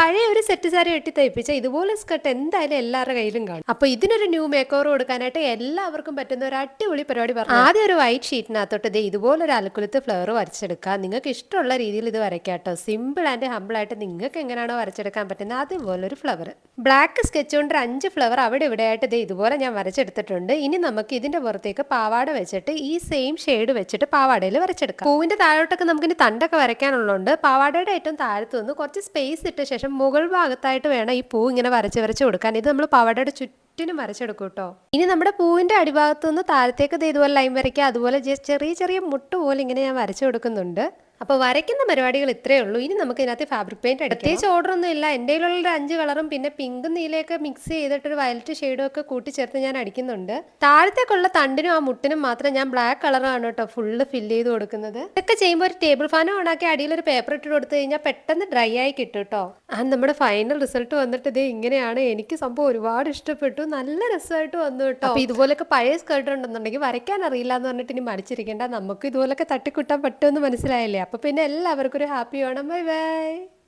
പഴയ ഒരു സെറ്റ് സാരി വെട്ടി തയ്പ്പിച്ച ഇതുപോലെ സ്കർട്ട് എന്തായാലും എല്ലാവരുടെ കയ്യിലും കാണും. അപ്പൊ ഇതിനൊരു ന്യൂ മേക്ക് ഓവർ കൊടുക്കാനായിട്ട് എല്ലാവർക്കും പറ്റുന്ന ഒരു അടിപൊളി പരിപാടി പറഞ്ഞു ആദ്യം ഒരു വൈറ്റ് ഷീറ്റിനകത്തോട്ട് ഇതേ ഇതുപോലെ ഒരു അലക്കുലത്ത് ഫ്ലവർ വരച്ചെടുക്കുക. നിങ്ങൾക്ക് ഇഷ്ടമുള്ള രീതിയിൽ ഇത് വരയ്ക്കാട്ടോ സിമ്പിൾ ആൻഡ് ഹമ്പിൾ ആയിട്ട് നിങ്ങൾക്ക് എങ്ങനെയാണോ വരച്ചെടുക്കാൻ പറ്റുന്നത് അതുപോലെ ഒരു ഫ്ലവർ ബ്ലാക്ക് സ്കെച്ച് കൊണ്ട് അഞ്ച് ഫ്ലവർ അവിടെ ഇവിടെ ആയിട്ട് ഇതുപോലെ ഞാൻ വരച്ചെടുത്തിട്ടുണ്ട്. ഇനി നമുക്ക് ഇതിന്റെ പുറത്തേക്ക് പാവാട വെച്ചിട്ട് ഈ സെയിം ഷെയ്ഡ് വെച്ചിട്ട് പാവാടയിൽ വരച്ചെടുക്കാം. പൂവിന്റെ താഴോട്ടൊക്കെ നമുക്ക് ഇനി തണ്ടൊക്കെ വരയ്ക്കാനുള്ളതുകൊണ്ട് പാവാടയുടെ ഏറ്റവും താഴത്ത് നിന്ന് കുറച്ച് സ്പേസ് ഇട്ട ശേഷം മുകൾ ഭാഗത്തായിട്ട് വേണം ഈ പൂ ഇങ്ങനെ വരച്ച് വരച്ച് കൊടുക്കാൻ. ഇത് നമ്മൾ പവടയുടെ ചുറ്റിനും വരച്ചെടുക്കും കേട്ടോ. ഇനി നമ്മുടെ പൂവിന്റെ അടിഭാഗത്തു നിന്ന് താഴത്തേക്ക് ഇതുപോലെ ലൈൻ വരയ്ക്കുക. അതുപോലെ ചെറിയ ചെറിയ മുട്ട് പോലെ ഇങ്ങനെ ഞാൻ വരച്ചു കൊടുക്കുന്നുണ്ട്. അപ്പോൾ വരയ്ക്കുന്ന പരിപാടികൾ ഇത്രയേ ഉള്ളൂ. ഇനി നമുക്ക് ഇതിനകത്ത് ഫാബ്രിക് പെയിന്റ് പ്രത്യേകിച്ച് ഓർഡർ ഒന്നും ഇല്ല. എന്റെ കയ്യിലുള്ള അഞ്ച് കളറും പിന്നെ പിങ്കും നീലയൊക്കെ മിക്സ് ചെയ്തിട്ട് ഒരു വയലറ്റ് ഷെയ്ഡും ഒക്കെ കൂട്ടിച്ചേർത്ത് ഞാൻ അടിക്കുന്നുണ്ട്. താഴത്തേക്കുള്ള തണ്ടിനും ആ മുട്ടിനും മാത്രം ഞാൻ ബ്ലാക്ക് കളറാണ് കേട്ടോ ഫുള്ള് ഫില്ല് ചെയ്ത് കൊടുക്കുന്നത്. ഇതൊക്കെ ചെയ്യുമ്പോൾ ഒരു ടേബിൾ ഫാൻ ഓണാക്കി അടിയിൽ ഒരു പേപ്പർ ഇട്ട് കൊടുത്തു കഴിഞ്ഞാൽ പെട്ടെന്ന് ഡ്രൈ ആയി കിട്ടും കേട്ടോ. ആ നമ്മുടെ ഫൈനൽ റിസൾട്ട് വന്നിട്ട് ഇതേ ഇങ്ങനെയാണ്. എനിക്ക് സംഭവം ഒരുപാട് ഇഷ്ടപ്പെട്ടു. നല്ല രസമായിട്ട് വന്നു കേട്ടോ. അപ്പൊ ഇതുപോലൊക്കെ പഴയ സ്കേർട്ട് ഉണ്ടെന്നുണ്ടെങ്കിൽ വരയ്ക്കാൻ അറിയില്ല എന്ന് പറഞ്ഞിട്ട് ഇനി മടിച്ചിരിക്കേണ്ട. നമുക്ക് ഇതുപോലൊക്കെ തട്ടിക്കുട്ടാൻ പറ്റുമെന്ന് മനസ്സിലായില്ലേ? അപ്പൊ പിന്നെ എല്ലാവർക്കും ഒരു ഹാപ്പി ഓണം. Bye bye.